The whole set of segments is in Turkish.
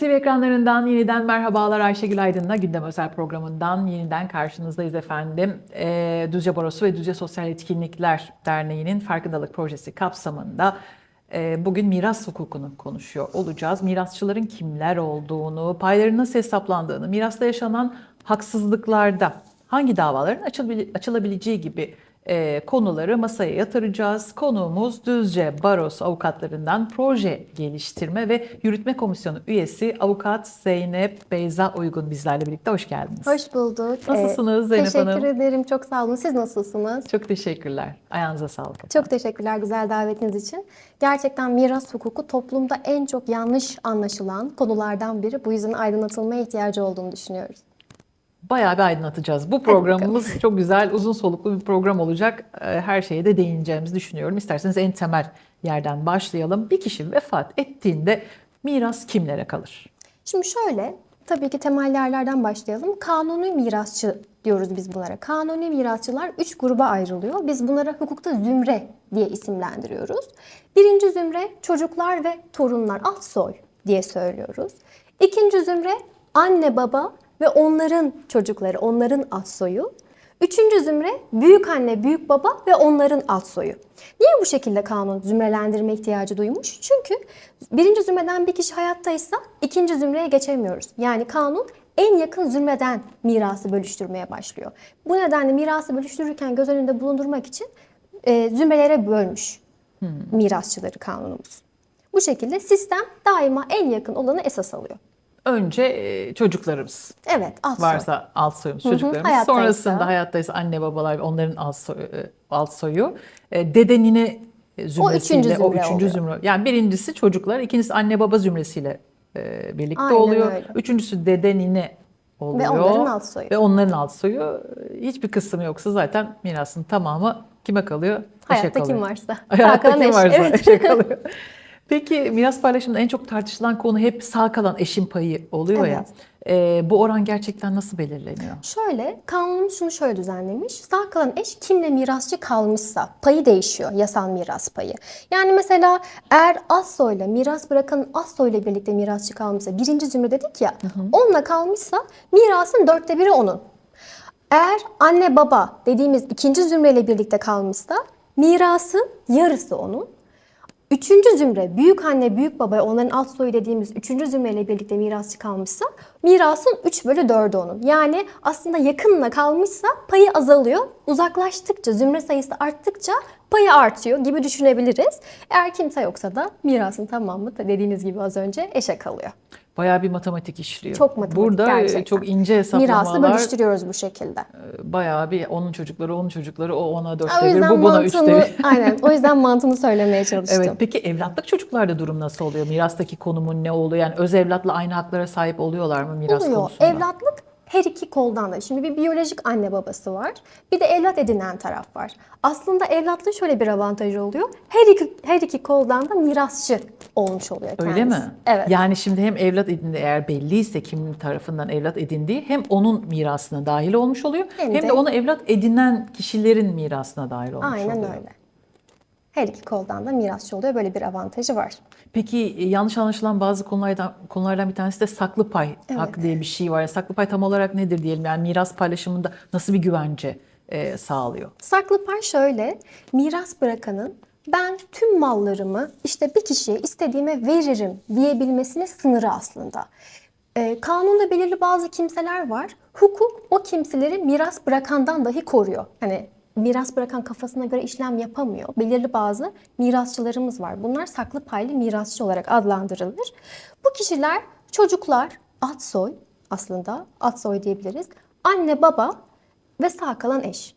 TV ekranlarından yeniden merhabalar Ayşegül Aydın'la Gündem Özel programından yeniden karşınızdayız efendim. Ee, Düzce Barosu ve Düzce Sosyal Etkinlikler Derneği'nin farkındalık projesi kapsamında e, bugün miras hukukunu konuşuyor olacağız. Mirasçıların kimler olduğunu, paylarının nasıl hesaplandığını, mirasta yaşanan haksızlıklarda hangi davaların açılabil- açılabileceği gibi e, konuları masaya yatıracağız. Konuğumuz Düzce Baros avukatlarından proje geliştirme ve yürütme komisyonu üyesi avukat Zeynep Beyza Uygun bizlerle birlikte. Hoş geldiniz. Hoş bulduk. Nasılsınız Ee, Zeynep teşekkür Hanım? ederim. Çok sağ olun. Siz nasılsınız? Çok teşekkürler. Ayağınıza sağlık. Çok teşekkürler güzel davetiniz için. Gerçekten miras hukuku toplumda en çok yanlış anlaşılan konulardan biri. Bu yüzden aydınlatılmaya ihtiyacı olduğunu düşünüyoruz. Bayağı bir aydınlatacağız. Bu programımız çok güzel, uzun soluklu bir program olacak. Ee, Her şeye de değineceğimizi düşünüyorum. İsterseniz en temel yerden başlayalım. Bir kişi vefat ettiğinde miras kimlere kalır? Şimdi şöyle, tabii ki temel yerlerden başlayalım. Kanuni mirasçı diyoruz biz bunlara. Kanuni mirasçılar üç gruba ayrılıyor. Biz bunlara hukukta zümre diye isimlendiriyoruz. Birinci zümre çocuklar ve torunlar, alt soy diye söylüyoruz. İkinci zümre anne baba ve onların çocukları, onların alt soyu. Üçüncü zümre büyük anne, büyük baba ve onların alt soyu. Niye bu şekilde kanun zümrelendirme ihtiyacı duymuş? Çünkü birinci zümreden bir kişi hayattaysa ikinci zümreye geçemiyoruz. Yani kanun en yakın zümreden mirası bölüştürmeye başlıyor. Bu nedenle mirası bölüştürürken göz önünde bulundurmak için e, zümrelere bölmüş mirasçıları kanunumuz. Bu şekilde sistem daima en yakın olanı esas alıyor. Önce e, çocuklarımız Evet, alt soy. varsa alt soyumuz, hı, çocuklarımız. hayattaysa. Sonrasında hayattaysa anne babalar ve onların alt soyu. e, Alt soyu. E, Dede nine zümresiyle, üçüncü o zümre üçüncü oluyor. zümre. Yani birincisi çocuklar, ikincisi anne baba zümresiyle birlikte Aynen oluyor. öyle. Üçüncüsü dede nine oluyor. onların alt soyu. Ve onların alt soyu. Hiçbir kısmı yoksa zaten mirasın tamamı kime kalıyor? Eşe Hayatta kim varsa. Hayatta kim eş. varsa Evet. eşe kalıyor. Peki miras paylaşımında en çok tartışılan konu hep sağ kalan eşin payı oluyor ya. E, bu oran gerçekten nasıl belirleniyor? Şöyle, kanunumuz şunu şöyle düzenlemiş. Sağ kalan eş kimle mirasçı kalmışsa payı değişiyor, yasal miras payı. Yani mesela eğer az soyla miras bırakanın az soyla birlikte mirasçı kalmışsa, birinci zümre dedik ya, onunla kalmışsa mirasın dörtte biri onun. Eğer anne baba dediğimiz ikinci zümreyle birlikte kalmışsa mirasın yarısı onun. Üçüncü zümre, büyük anne, büyük baba, onların alt soyu dediğimiz üçüncü zümreyle birlikte mirasçı kalmışsa mirasın 3 bölü 4'ü onun. Yani aslında yakınla kalmışsa payı azalıyor. Uzaklaştıkça, zümre sayısı arttıkça payı artıyor gibi düşünebiliriz. Eğer kimse yoksa da mirasın tamamı da dediğiniz gibi az önce eşe kalıyor. Bayağı bir matematik işliyor. Çok matematik Burada e, gerçekten. çok ince Mirası hesaplamalar. bölüştürüyoruz bu şekilde. e, Bayağı bir onun çocukları, onun çocukları, o ona dörtte bir, bu buna üçte mantığını, bir. aynen o yüzden mantığını söylemeye çalıştım. Evet. Peki evlatlık çocuklarda durum nasıl oluyor? Mirastaki konumun ne oluyor? Yani öz evlatla aynı haklara sahip oluyorlar mı miras Oluyor. konusunda? Evlatlık her iki koldan da. Şimdi bir biyolojik anne babası var. Bir de evlat edinen taraf var. Aslında evlatlığın şöyle bir avantajı oluyor. Her iki, her iki koldan da mirasçı olmuş oluyor kendisi. Öyle mi? Evet. Yani şimdi hem evlat edindi eğer belliyse kimin tarafından evlat edindiği hem onun mirasına dahil olmuş oluyor hem, Hem de, de- onu evlat edinen kişilerin mirasına dahil olmuş Aynen oluyor. öyle. Her iki koldan da mirasçı oluyor. Böyle bir avantajı var. Peki e, yanlış anlaşılan bazı konulardan konulardan bir tanesi de saklı pay hakkı diye bir şey var. Saklı pay tam olarak nedir diyelim? Yani miras paylaşımında nasıl bir güvence e, sağlıyor? Saklı pay şöyle. Miras bırakanın ben tüm mallarımı işte bir kişiye istediğime veririm diyebilmesine sınırı aslında. Ee, kanunda belirli bazı kimseler var. Hukuk o kimseleri miras bırakandan dahi koruyor. Hani miras bırakan kafasına göre işlem yapamıyor. Belirli bazı mirasçılarımız var. Bunlar saklı paylı mirasçı olarak adlandırılır. Bu kişiler çocuklar, alt soy aslında alt soy diyebiliriz. Anne, baba ve sağ kalan eş.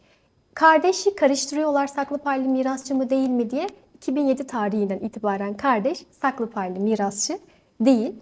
Kardeşi karıştırıyorlar saklı paylı mirasçı mı değil mi diye 2007 tarihinden itibaren kardeş saklı paylı mirasçı değil.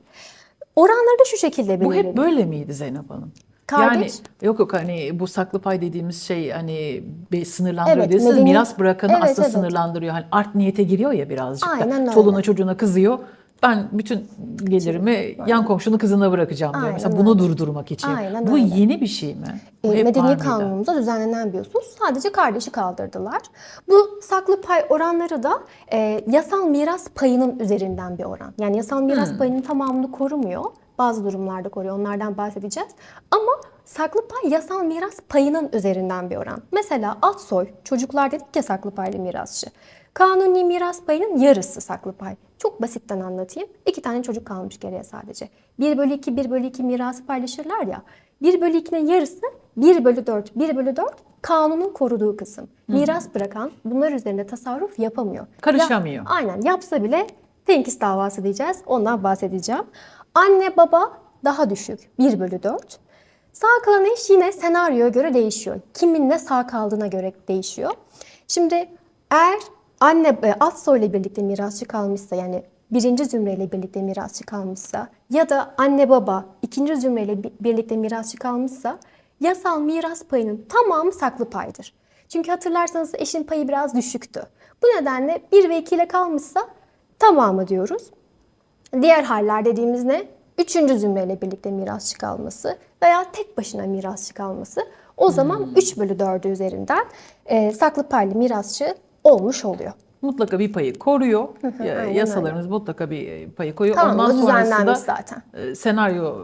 Oranları da şu şekilde Bu belirleniyor. hep böyle miydi Zeynep Hanım? Kardeş- Yani yok yok hani bu saklı pay dediğimiz şey hani bir sınırlandırıyor Evet, diyorsunuz. medeni- Miras bırakanı Evet, aslında evet. sınırlandırıyor. Hani art niyete giriyor ya birazcık Aynen da. öyle. Çoluğuna çocuğuna kızıyor. Ben bütün gelirimi yan komşunun kızına bırakacağım diyor. Aynen Mesela öyle. bunu durdurmak için. Aynen Bu öyle. yeni bir şey mi? E, Medeni kanunumuzda düzenlenen bir husus. Sadece kardeşi kaldırdılar. Bu saklı pay oranları da e, yasal miras payının üzerinden bir oran. Yani yasal miras Hmm. payının tamamını korumuyor. Bazı durumlarda koruyor. Onlardan bahsedeceğiz. Ama saklı pay yasal miras payının üzerinden bir oran. Mesela alt soy, çocuklar dedik ya saklı paylı mirasçı. Kanuni miras payının yarısı saklı pay. Çok basitten anlatayım. İki tane çocuk kalmış geriye sadece. 1 bölü 2, 1 bölü 2 mirası paylaşırlar ya. 1 bölü 2'nin yarısı 1 bölü 4, 1 bölü 4 kanunun koruduğu kısım. Miras bırakan bunlar üzerinde tasarruf yapamıyor. Karışamıyor. Ya- aynen yapsa bile tenkis davası diyeceğiz. Ondan bahsedeceğim. Anne baba daha düşük 1 bölü 4. Sağ kalan eş yine senaryoya göre değişiyor. Kimin ne sağ kaldığına göre değişiyor. Şimdi eğer anne e, alt soyla birlikte mirasçı kalmışsa yani birinci zümreyle birlikte mirasçı kalmışsa ya da anne baba ikinci zümreyle bi- birlikte mirasçı kalmışsa yasal miras payının tamamı saklı paydır. Çünkü hatırlarsanız eşin payı biraz düşüktü. Bu nedenle 1 ve 2 ile kalmışsa tamamı diyoruz. Diğer haller dediğimiz ne? Üçüncü zümreyle birlikte mirasçı kalması veya tek başına mirasçı kalması. O zaman 3 bölü 4'ü üzerinden e, saklı paylı mirasçı olmuş oluyor. Mutlaka bir payı koruyor. Aynen Yasalarımız mutlaka bir payı koyuyor. Kanunda Ondan sonrasında zaten. e, senaryo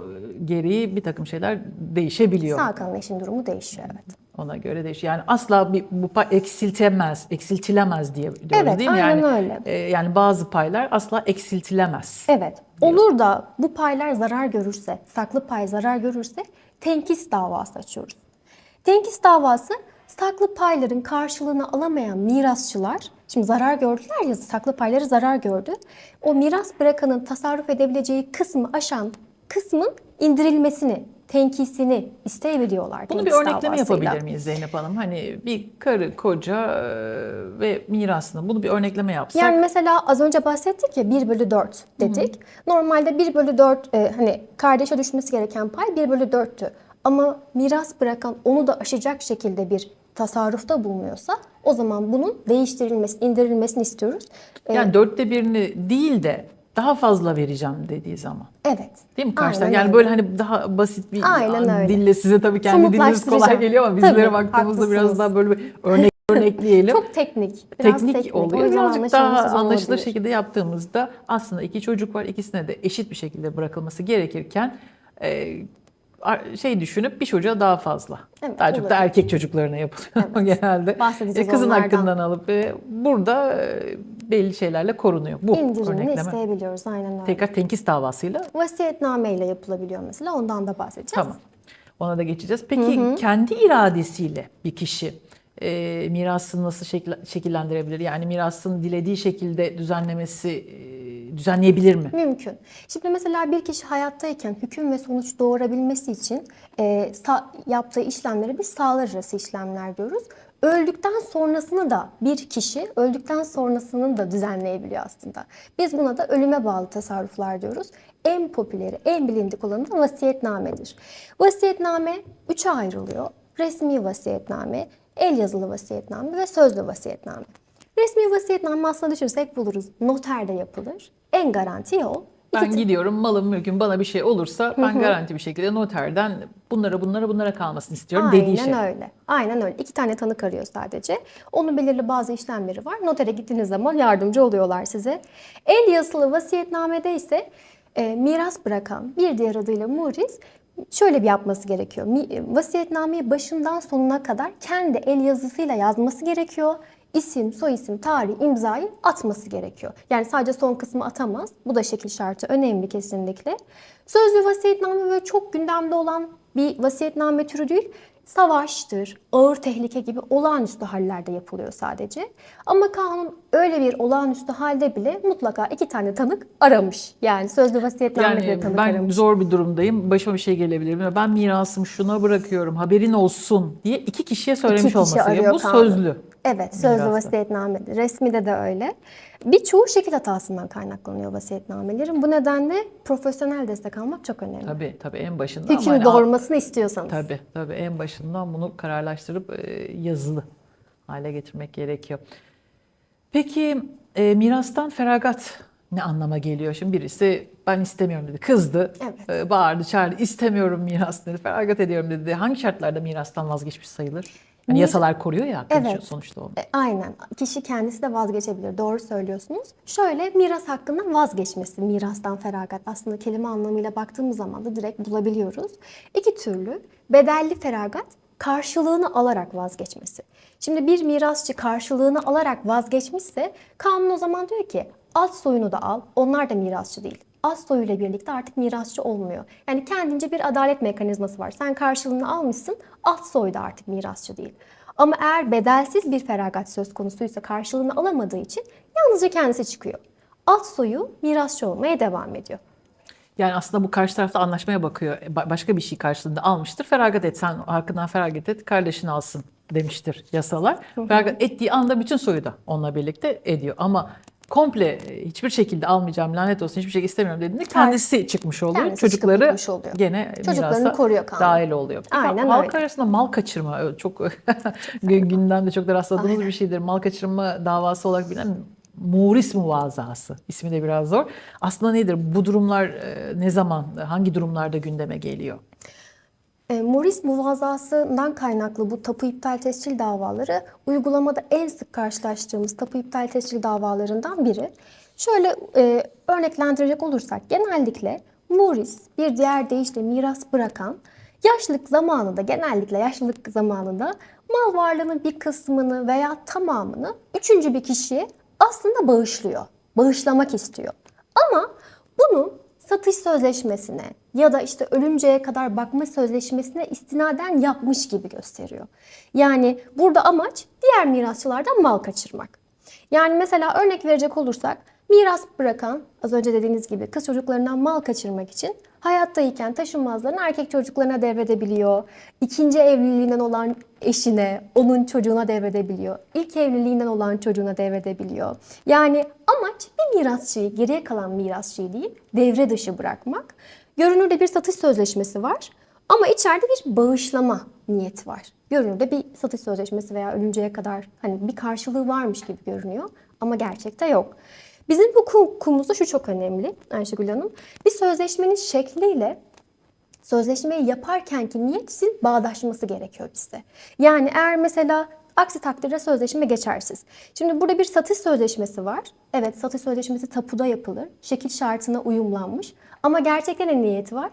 gereği bir takım şeyler değişebiliyor. Sağ kalan eşin durumu değişiyor evet. Ona göre değişiyor. Yani asla bir, bu pay eksiltemez, eksiltilemez diye diyoruz Evet, değil mi? aynen yani, öyle. e, yani bazı paylar asla eksiltilemez. Evet. Olur da bu paylar zarar görürse, saklı pay zarar görürse tenkis davası açıyoruz. Tenkis davası saklı payların karşılığını alamayan mirasçılar, şimdi zarar gördüler ya saklı payları zarar gördü. O miras bırakanın tasarruf edebileceği kısmı aşan kısmın indirilmesini, tenkisini isteyebiliyorlar. Bunu bir örnekleme davasıyla. yapabilir miyiz Zeynep Hanım? Hani bir karı, koca e, ve mirasını bunu bir örnekleme yapsak. Yani mesela az önce bahsettik ya 1 bölü 4 dedik. Normalde 1 bölü 4 e, hani kardeşe düşmesi gereken pay 1 bölü 4'tü. Ama miras bırakan onu da aşacak şekilde bir tasarrufta bulunuyorsa o zaman bunun değiştirilmesi, indirilmesini istiyoruz. E, yani dörtte birini değil de daha fazla vereceğim dediği zaman. evet. Değil mi karşı Aynen taraf? Yani öyle. böyle hani daha basit bir Aynen öyle. dille size tabii kendi diliniz kolay geliyor ama bizlere Tabii, baktığımızda biraz daha böyle bir örnek örnekleyelim. Çok teknik. Biraz teknik, O oluyor. Birazcık daha anlaşılır olabilir. şekilde yaptığımızda aslında iki çocuk var. ikisine de eşit bir şekilde bırakılması gerekirken e, şey düşünüp bir çocuğa daha fazla. Evet, daha çok da erkek çocuklarına yapılıyor genelde. Bahsedeceğiz E, Kızın onlardan. hakkından alıp e, burada e, belli şeylerle korunuyor. Bu İndirimini örnekleme. isteyebiliyoruz. Aynen öyle. Tekrar tenkis davasıyla Vasiyetname ile yapılabiliyor mesela. Ondan da bahsedeceğiz. Tamam. Ona da geçeceğiz. Peki kendi iradesiyle bir kişi e, mirasını nasıl şekil- şekillendirebilir? Yani mirasını dilediği şekilde düzenlemesi e, düzenleyebilir mi? Mümkün. Şimdi mesela bir kişi hayattayken hüküm ve sonuç doğurabilmesi için e, yaptığı işlemlere biz sağlar arası işlemler diyoruz. Öldükten sonrasını da bir kişi öldükten sonrasını da düzenleyebiliyor aslında. Biz buna da ölüme bağlı tasarruflar diyoruz. En popüleri, en bilindik olanı da vasiyetnamedir. Vasiyetname üçe ayrılıyor. Resmi vasiyetname, el yazılı vasiyetname ve sözlü vasiyetname. Resmi vasiyetname aslında düşünsek buluruz. Noterde yapılır. En garanti yol. Ben İki- gidiyorum malım mülküm bana bir şey olursa ben garanti bir şekilde noterden bunlara bunlara bunlara kalmasını istiyorum Aynen dediği şey. öyle. Aynen öyle. İki tane tanık arıyor sadece. Onun belirli bazı işlemleri var. Notere gittiğiniz zaman yardımcı oluyorlar size. El yazılı vasiyetnamede ise e, miras bırakan bir diğer adıyla muris şöyle bir yapması gerekiyor. Vasiyetnameyi başından sonuna kadar kendi el yazısıyla yazması gerekiyor. İsim, soyisim, tarih, imzayı atması gerekiyor. Yani sadece son kısmı atamaz. Bu da şekil şartı önemli kesinlikle. Sözlü vasiyetname böyle çok gündemde olan bir vasiyetname türü değil. Savaştır, ağır tehlike gibi olağanüstü hallerde yapılıyor sadece. Ama kanun öyle bir olağanüstü halde bile mutlaka iki tane tanık aramış. Yani sözlü vasiyetnamede de Yani tanık ben aramış. zor bir durumdayım. Başıma bir şey gelebilir. Ben mirasımı şuna bırakıyorum. Haberin olsun diye iki kişiye söylemiş İki kişi olması arıyor Bu kanun. sözlü. Evet, sözlü Mirasta. vasiyetname. Resmide de öyle. Birçoğu şekil hatasından kaynaklanıyor vasiyetnamelerin. Bu nedenle profesyonel destek almak çok önemli. Tabii tabii en başında ama Hüküm hani doğurmasını istiyorsanız. Tabii tabii en başından bunu kararlaştırıp e, yazılı hale getirmek gerekiyor. Peki e, mirastan feragat ne anlama geliyor? Şimdi birisi ben istemiyorum dedi. Kızdı. Evet. e, Bağırdı, çağırdı. istemiyorum miras dedi. Feragat ediyorum dedi. Hangi şartlarda mirastan vazgeçmiş sayılır? Yani yasalar koruyor ya Evet. sonuçta onu. E, Aynen. Kişi kendisi de vazgeçebilir. Doğru söylüyorsunuz. Şöyle miras hakkından vazgeçmesi, mirastan feragat. Aslında kelime anlamıyla baktığımız zaman da direkt bulabiliyoruz. İki türlü. Bedelli feragat, karşılığını alarak vazgeçmesi. Şimdi bir mirasçı karşılığını alarak vazgeçmişse kanun o zaman diyor ki alt soyunu da al. Onlar da mirasçı değil. Alt soyuyla birlikte artık mirasçı olmuyor. Yani kendince bir adalet mekanizması var. Sen karşılığını almışsın, alt soy da artık mirasçı değil. Ama eğer bedelsiz bir feragat söz konusuysa karşılığını alamadığı için yalnızca kendisi çıkıyor. Alt soyu mirasçı olmaya devam ediyor. Yani aslında bu karşı tarafta anlaşmaya bakıyor. Ba- Başka bir şey karşılığında almıştır. Feragat et sen hakkından feragat et kardeşini alsın demiştir yasalar. Feragat ettiği anda bütün soyu da onunla birlikte ediyor. Ama komple e, hiçbir şekilde almayacağım lanet olsun hiçbir şey istemiyorum dediğinde kendisi çıkmış oluyor. Kendisi Çocukları gitmiş oluyor. gene Çocuklarını koruyor kanun. dahil oluyor. Peki, Aynen halk öyle. arasında mal kaçırma ö- çok gündemde çok da rastladığımız bir şeydir. Mal kaçırma davası olarak bilinen Muris muvazası. İsmi de biraz zor. Aslında nedir? Bu durumlar e, ne zaman, hangi durumlarda gündeme geliyor? E, Morris muvazasından kaynaklı bu tapu iptal tescil davaları uygulamada en sık karşılaştığımız tapu iptal tescil davalarından biri. Şöyle e, örneklendirecek olursak genellikle Morris bir diğer deyişle miras bırakan yaşlılık zamanında genellikle yaşlılık zamanında mal varlığının bir kısmını veya tamamını üçüncü bir kişiye aslında bağışlıyor. Bağışlamak istiyor. Ama bunu satış sözleşmesine ya da işte ölünceye kadar bakma sözleşmesine istinaden yapmış gibi gösteriyor. Yani burada amaç diğer mirasçılardan mal kaçırmak. Yani mesela örnek verecek olursak miras bırakan az önce dediğiniz gibi kız çocuklarından mal kaçırmak için hayattayken taşınmazlarını erkek çocuklarına devredebiliyor. İkinci evliliğinden olan eşine, onun çocuğuna devredebiliyor. İlk evliliğinden olan çocuğuna devredebiliyor. Yani amaç bir mirasçıyı, geriye kalan mirasçıyı değil, devre dışı bırakmak. Görünürde bir satış sözleşmesi var ama içeride bir bağışlama niyeti var. Görünürde bir satış sözleşmesi veya ölünceye kadar hani bir karşılığı varmış gibi görünüyor ama gerçekte yok. Bizim hukukumuzda şu çok önemli Ayşegül Hanım. Bir sözleşmenin şekliyle sözleşmeyi yaparkenki niyetin bağdaşması gerekiyor bizde. Yani eğer mesela aksi takdirde sözleşme geçersiz. Şimdi burada bir satış sözleşmesi var. Evet satış sözleşmesi tapuda yapılır. Şekil şartına uyumlanmış. Ama gerçekten ne niyeti var?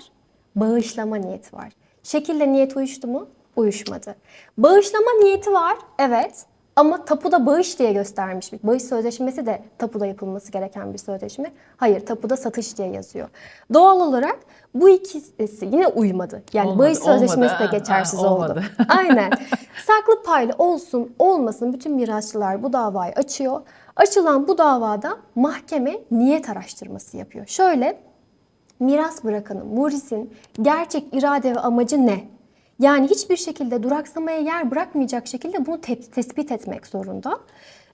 Bağışlama niyeti var. Şekille niyet uyuştu mu? Uyuşmadı. Bağışlama niyeti var. Evet. Ama tapuda bağış diye göstermiş. bir Bağış sözleşmesi de tapuda yapılması gereken bir sözleşme. Hayır, tapuda satış diye yazıyor. Doğal olarak bu ikisi yine uymadı. Yani Olmadı, bağış sözleşmesi olmadı. de geçersiz ha, oldu. Aynen. Saklı paylı olsun olmasın bütün mirasçılar bu davayı açıyor. Açılan bu davada mahkeme niyet araştırması yapıyor. Şöyle miras bırakanın, murisin gerçek irade ve amacı ne? Yani hiçbir şekilde duraksamaya yer bırakmayacak şekilde bunu te- tespit etmek zorunda.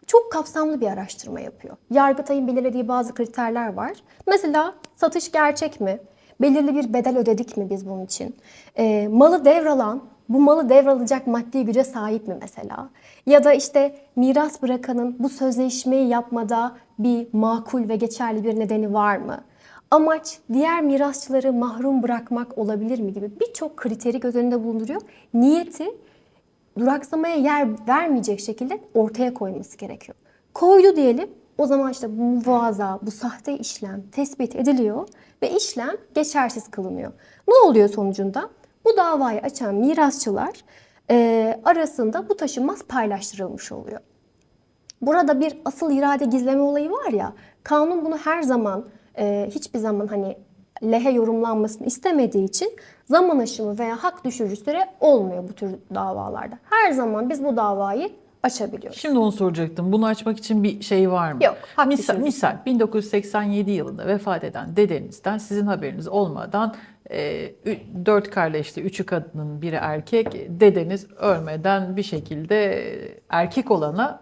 Çok kapsamlı bir araştırma yapıyor. Yargıtay'ın belirlediği bazı kriterler var. Mesela satış gerçek mi? Belirli bir bedel ödedik mi biz bunun için? Ee, malı devralan, bu malı devralacak maddi güce sahip mi mesela? Ya da işte miras bırakanın bu sözleşmeyi yapmada bir makul ve geçerli bir nedeni var mı? Amaç diğer mirasçıları mahrum bırakmak olabilir mi gibi birçok kriteri göz önünde bulunduruyor. Niyeti duraksamaya yer vermeyecek şekilde ortaya koyması gerekiyor. Koydu diyelim o zaman işte bu muvaza, bu sahte işlem tespit ediliyor ve işlem geçersiz kılınıyor. Ne oluyor sonucunda? Bu davayı açan mirasçılar eee, arasında bu taşınmaz paylaştırılmış oluyor. Burada bir asıl irade gizleme olayı var ya, kanun bunu her zaman e, hiçbir zaman hani lehe yorumlanmasını istemediği için zaman aşımı veya hak düşürücü süre olmuyor bu tür davalarda. Her zaman biz bu davayı açabiliyoruz. Şimdi onu soracaktım. Bunu açmak için bir şey var mı? Yok, hak Misal, düşürücü. misal 1987 yılında vefat eden dedenizden sizin haberiniz olmadan e, dört kardeşli, üçü kadının, biri erkek. Dedeniz ölmeden bir şekilde erkek olana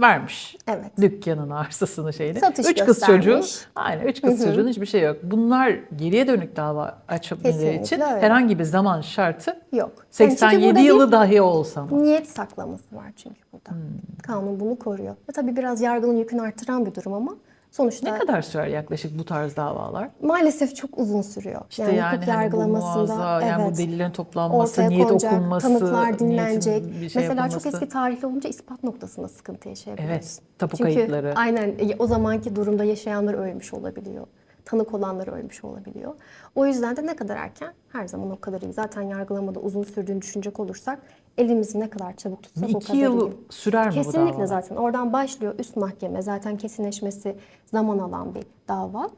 vermiş. Evet. Dükkanın arsasını şeyini. Satış üç kız göstermiş. çocuğu. Aynen üç kız çocuğun hiçbir şey yok. Bunlar geriye dönük dava açmaları için öyle. herhangi bir zaman şartı Yok. Yani çünkü 87 burada bir yılı dahi olsa mı? Niyet saklaması var çünkü burada. Hmm. Kanun bunu koruyor. Ve tabii biraz yargının yükünü arttıran bir durum ama Sonuçta Ne kadar sürer yaklaşık bu tarz davalar? maalesef çok uzun sürüyor. İşte yani, yani, hukuk hani bu yargılamasında muazza, yani evet. bu delillerin toplanması, ortaya niyet konacak, okunması, tanıklar niyetin dinlenecek. şey Mesela yapılması. çok eski tarihli olunca ispat noktasında sıkıntı yaşayabiliriz. Evet, tapu Çünkü kayıtları. aynen o zamanki durumda yaşayanlar ölmüş olabiliyor. Tanık olanlar ölmüş olabiliyor. O yüzden de ne kadar erken her zaman o kadar iyi. Zaten yargılamada uzun sürdüğünü düşünecek olursak elimizi ne kadar çabuk tutsak o kadar yıl iyi. sürer mi bu Kesinlikle zaten. Oradan başlıyor üst mahkeme. Zaten kesinleşmesi zaman alan bir dava.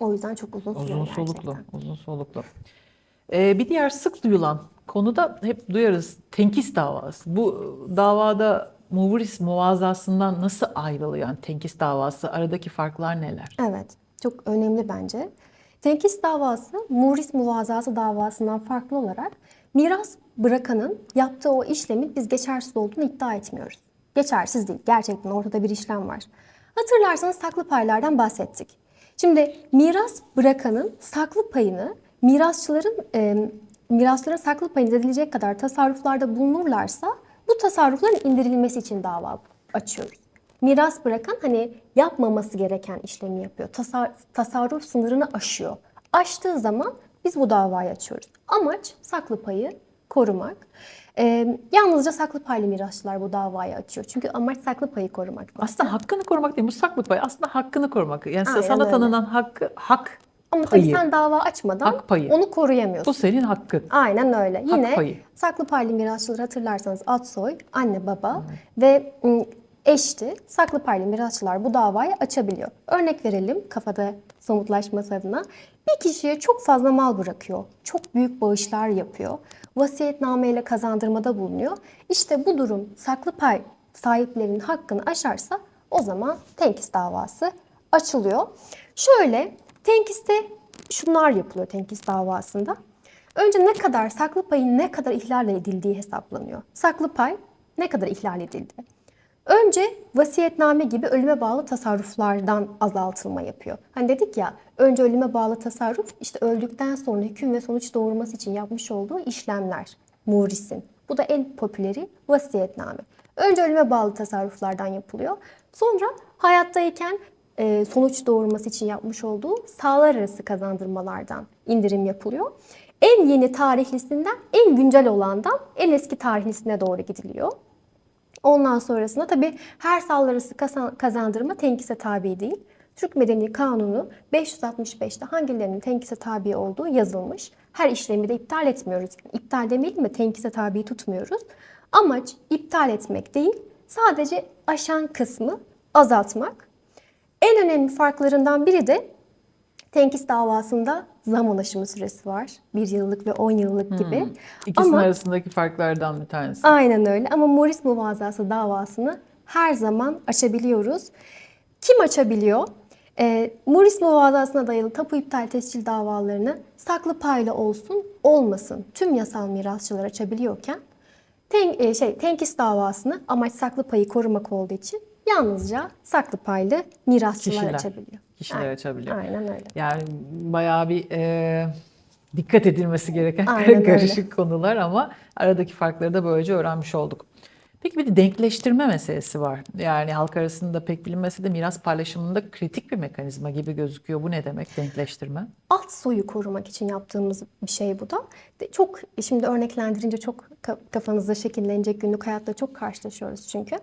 O yüzden çok uzun sürüyor Uzun soluklu, gerçekten. uzun soluklu. Ee, bir diğer sık duyulan konuda hep duyarız tenkis davası. Bu davada muvuris muvazasından nasıl ayrılıyor yani tenkis davası? Aradaki farklar neler? Evet, çok önemli bence. Tenkis davası, muris muvazası davasından farklı olarak miras bırakanın yaptığı o işlemin biz geçersiz olduğunu iddia etmiyoruz. Geçersiz değil, gerçekten ortada bir işlem var. Hatırlarsanız saklı paylardan bahsettik. Şimdi miras bırakanın saklı payını mirasçıların e, mirasların saklı payını edilecek kadar tasarruflarda bulunurlarsa bu tasarrufların indirilmesi için dava açıyoruz. Miras bırakan hani yapmaması gereken işlemi yapıyor. Tasar- tasarruf sınırını aşıyor. Aştığı zaman biz bu davayı açıyoruz. Amaç saklı payı korumak. Ee, yalnızca saklı paylı mirasçılar bu davayı açıyor. Çünkü amaç saklı payı korumak. Aslında hakkını korumak değil, bu saklı pay. Aslında hakkını korumak. Yani Aynen sana öyle. tanınan hakkı, hak Ama tabii payı. sen dava açmadan Hak payı. onu koruyamıyorsun. Bu senin hakkın. Aynen öyle. Yine payı. saklı paylı mirasçıları hatırlarsanız alt soy, anne baba ve ım, eşti. Saklı paylı mirasçılar bu davayı açabiliyor. Örnek verelim kafada somutlaşması adına. Bir kişiye çok fazla mal bırakıyor. Çok büyük bağışlar yapıyor. Vasiyetnameyle kazandırmada bulunuyor. İşte bu durum saklı pay sahiplerinin hakkını aşarsa o zaman tenkis davası açılıyor. Şöyle tenkiste şunlar yapılıyor tenkis davasında. Önce ne kadar saklı payın ne kadar ihlal edildiği hesaplanıyor. Saklı pay ne kadar ihlal edildi? Önce vasiyetname gibi ölüme bağlı tasarruflardan azaltılma yapıyor. Hani dedik ya önce ölüme bağlı tasarruf işte öldükten sonra hüküm ve sonuç doğurması için yapmış olduğu işlemler. Murisin. Bu da en popüleri vasiyetname. Önce ölüme bağlı tasarruflardan yapılıyor. Sonra hayattayken e, sonuç doğurması için yapmış olduğu sağlar arası kazandırmalardan indirim yapılıyor. En yeni tarihlisinden en güncel olandan en eski tarihlisine doğru gidiliyor. Ondan sonrasında tabii her kazan- kazandırma tenkise tabi değil. Türk Medeni Kanunu 565'te hangilerinin tenkise tabi olduğu yazılmış. Her işlemi de iptal etmiyoruz. İptal demeyelim de tenkise tabi tutmuyoruz. Amaç iptal etmek değil, sadece aşan kısmı azaltmak. En önemli farklarından biri de tenkis davasında zaman aşımı süresi var. Bir yıllık ve 10 yıllık gibi. İkisinin Ama arasındaki farklardan bir tanesi. aynen öyle ama Morris muvazası davasını her zaman açabiliyoruz. Kim açabiliyor? Ee, Morris muvazasına dayalı tapu iptal tescil davalarını saklı payla olsun olmasın tüm yasal mirasçılar açabiliyorken ten, e, şey tenkis davasını amaç saklı payı korumak olduğu için yalnızca saklı paylı mirasçılar Kişiler. açabiliyor. Kişiler Aynen. açabiliyor. Aynen öyle. Yani bayağı bir e, dikkat edilmesi gereken Aynen öyle. karışık konular ama aradaki farkları da böylece öğrenmiş olduk. Peki bir de denkleştirme meselesi var. Yani halk arasında pek bilinmese de miras paylaşımında kritik bir mekanizma gibi gözüküyor. Bu ne demek denkleştirme? alt soyu korumak için yaptığımız bir şey bu da. Çok şimdi örneklendirince çok ka- kafanızda şekillenecek günlük hayatta çok karşılaşıyoruz çünkü.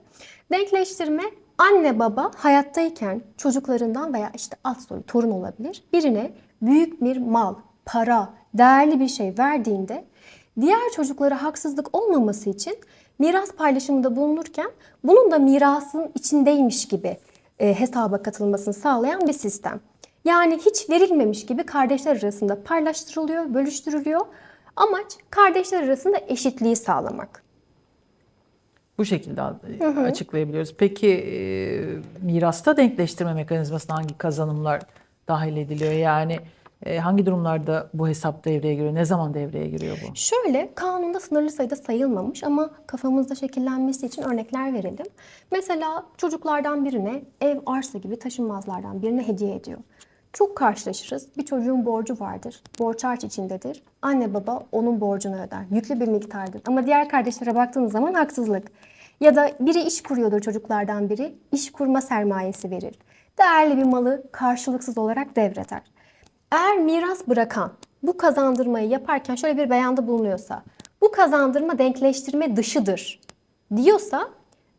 Denkleştirme anne baba hayattayken çocuklarından veya işte alt soyu torun olabilir birine büyük bir mal, para, değerli bir şey verdiğinde diğer çocuklara haksızlık olmaması için miras paylaşımında bulunurken bunun da mirasın içindeymiş gibi e, hesaba katılmasını sağlayan bir sistem. Yani hiç verilmemiş gibi kardeşler arasında paylaştırılıyor, bölüştürülüyor. Amaç kardeşler arasında eşitliği sağlamak. Bu şekilde açıklayabiliyoruz. Peki e, mirasta denkleştirme mekanizmasına hangi kazanımlar dahil ediliyor? Yani e, hangi durumlarda bu hesap devreye giriyor? Ne zaman devreye giriyor bu? Şöyle kanunda sınırlı sayıda sayılmamış ama kafamızda şekillenmesi için örnekler verelim. Mesela çocuklardan birine ev, arsa gibi taşınmazlardan birine hediye ediyor. Çok karşılaşırız. Bir çocuğun borcu vardır. Borç harç içindedir. Anne baba onun borcunu öder. Yüklü bir miktardır. Ama diğer kardeşlere baktığınız zaman haksızlık. Ya da biri iş kuruyordur çocuklardan biri. iş kurma sermayesi verir. değerli bir malı karşılıksız olarak devreder. Eğer miras bırakan bu kazandırmayı yaparken şöyle bir beyanda bulunuyorsa, bu kazandırma denkleştirme dışıdır diyorsa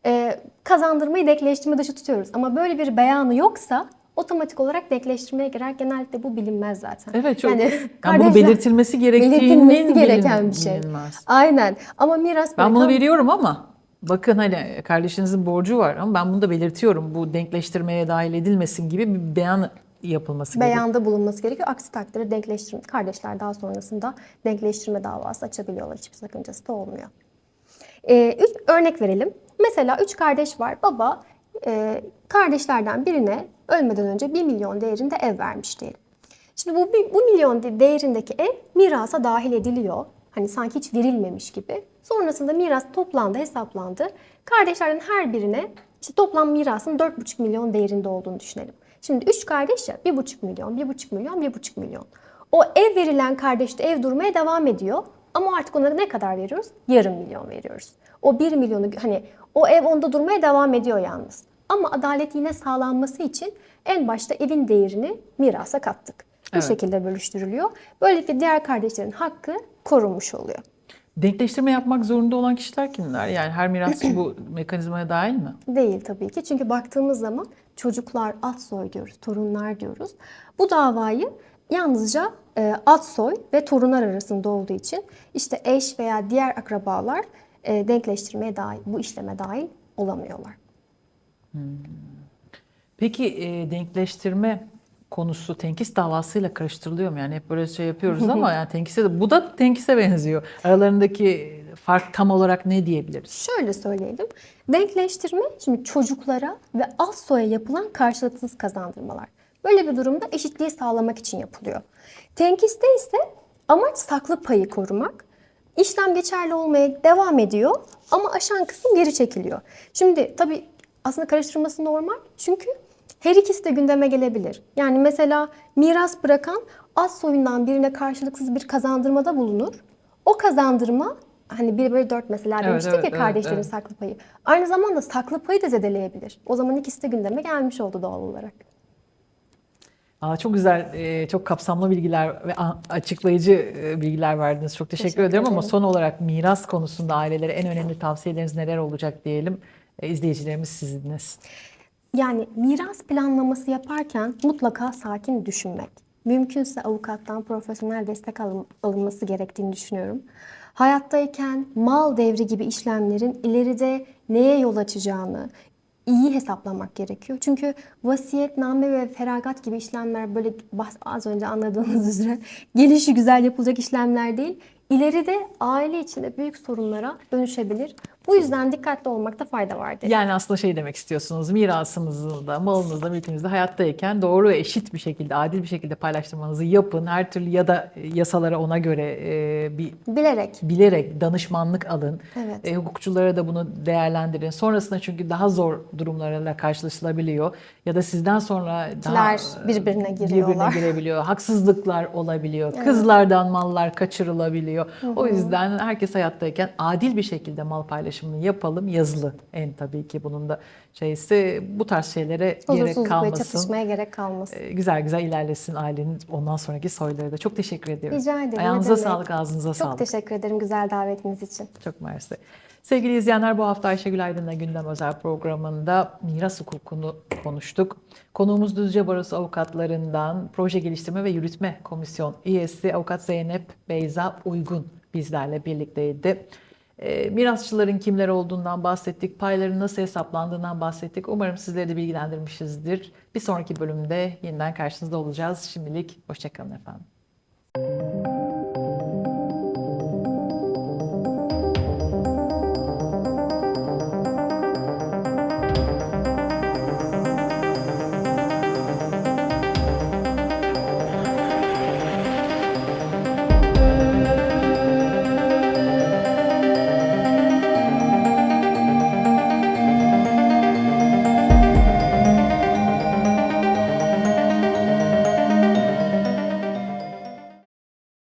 e, kazandırmayı denkleştirme dışı tutuyoruz. Ama böyle bir beyanı yoksa otomatik olarak denkleştirmeye girer. Genellikle bu bilinmez zaten. Evet çok. Yani Yani bunu kardeşler- belirtilmesi gerektiğinin belirtilmesi gereken bilin- bir şey. bilinmez. Aynen. Ama miras Ben bunu veriyorum ama bakın hani kardeşinizin borcu var ama ben bunu da belirtiyorum. Bu denkleştirmeye dahil edilmesin gibi bir beyan yapılması gerekiyor. beyanda bulunması gerekiyor. Aksi takdirde denkleştirme, kardeşler daha sonrasında denkleştirme davası açabiliyorlar. Hiçbir sakıncası da olmuyor. Ee, üç, örnek verelim. Mesela üç kardeş var. Baba e, kardeşlerden birine ölmeden önce 1 milyon değerinde ev vermiş diyelim. Şimdi bu, bu milyon de- değerindeki ev mirasa dahil ediliyor. Hani sanki hiç verilmemiş gibi. Sonrasında miras toplandı, hesaplandı. Kardeşlerden her birine işte toplam mirasın 4,5 milyon değerinde olduğunu düşünelim. Şimdi üç kardeş ya 1,5 milyon, 1,5 milyon, 1,5 milyon. O ev verilen kardeş de ev durmaya devam ediyor. Ama artık ona ne kadar veriyoruz? Yarım milyon veriyoruz. O 1 milyonu hani o ev onda durmaya devam ediyor yalnız. Ama adalet yine sağlanması için en başta evin değerini mirasa kattık. Bu Evet. şekilde bölüştürülüyor. Böylelikle diğer kardeşlerin hakkı korunmuş oluyor. Denkleştirme yapmak zorunda olan kişiler kimler? Yani her mirasçı bu mekanizmaya dahil mi? Değil tabii ki. Çünkü baktığımız zaman çocuklar, alt soy diyoruz, torunlar diyoruz. Bu davayı yalnızca e, alt soy ve torunlar arasında olduğu için işte eş veya diğer akrabalar e, denkleştirmeye dahil, bu işleme dahil olamıyorlar. Peki e, denkleştirme konusu tenkis davasıyla karıştırılıyor mu? Yani hep böyle şey yapıyoruz ama yani tenkise de bu da tenkise benziyor. Aralarındaki fark tam olarak ne diyebiliriz? Şöyle söyleyelim. Denkleştirme şimdi çocuklara ve alt soya yapılan karşılıksız kazandırmalar. Böyle bir durumda eşitliği sağlamak için yapılıyor. Tenkiste ise amaç saklı payı korumak. İşlem geçerli olmaya devam ediyor ama aşan kısım geri çekiliyor. Şimdi tabii aslında karıştırması normal. Çünkü her ikisi de gündeme gelebilir. Yani mesela miras bırakan az soyundan birine karşılıksız bir kazandırmada bulunur. O kazandırma hani 1 bölü 4 mesela Evet, demiştik evet, ya evet, kardeşlerin evet. saklı payı. Aynı zamanda saklı payı da zedeleyebilir. O zaman ikisi de gündeme gelmiş oldu doğal olarak. Aa, çok güzel, e, çok kapsamlı bilgiler ve açıklayıcı e, bilgiler verdiniz. Çok teşekkür, Teşekkür ediyorum ama ederim. son olarak miras konusunda ailelere en önemli tavsiyeleriniz neler olacak diyelim. E, izleyicilerimiz siz dinlesin. Yani miras planlaması yaparken mutlaka sakin düşünmek. Mümkünse avukattan profesyonel destek alın- alınması gerektiğini düşünüyorum. Hayattayken mal devri gibi işlemlerin ileride neye yol açacağını iyi hesaplamak gerekiyor. Çünkü vasiyetname ve feragat gibi işlemler böyle az önce anladığınız üzere gelişi güzel yapılacak işlemler değil. İleride aile içinde büyük sorunlara dönüşebilir. Bu yüzden dikkatli olmakta fayda vardır. Yani aslında şey demek istiyorsunuz, mirasınızı da, malınızı da, mülkünüzü de hayattayken doğru ve eşit bir şekilde, adil bir şekilde paylaştırmanızı yapın. Her türlü ya da yasalara ona göre e, bir Bilerek. bilerek danışmanlık alın. Evet. E, hukukçulara da bunu değerlendirin. Sonrasında çünkü daha zor durumlarla karşılaşılabiliyor. Ya da sizden sonra daha birbirine giriyorlar. birbirine girebiliyor. Haksızlıklar olabiliyor. Kızlardan mallar kaçırılabiliyor. O yüzden herkes hayattayken adil bir şekilde mal paylaşımını yapalım. Yazılı en tabii ki bunun da şeysi bu tarz şeylere gerek ve kalmasın. çatışmaya gerek kalmasın. E, Güzel güzel ilerlesin ailenin ondan sonraki soyları da. Çok teşekkür ediyorum. Rica ederim, Ayağınıza sağlık, ağzınıza Çok sağlık. teşekkür ederim güzel davetiniz için. Çok mersi. Sevgili izleyenler bu hafta Ayşegül Aydın'la Gündem Özel programında miras hukukunu konuştuk. Konuğumuz Düzce Barosu avukatlarından Proje Geliştirme ve Yürütme Komisyon üyesi avukat Zeynep Beyza Uygun bizlerle birlikteydi. E, mirasçıların kimler olduğundan bahsettik, payların nasıl hesaplandığından bahsettik. Umarım sizleri de bilgilendirmişizdir. Bir sonraki bölümde yeniden karşınızda olacağız. Şimdilik hoşçakalın efendim.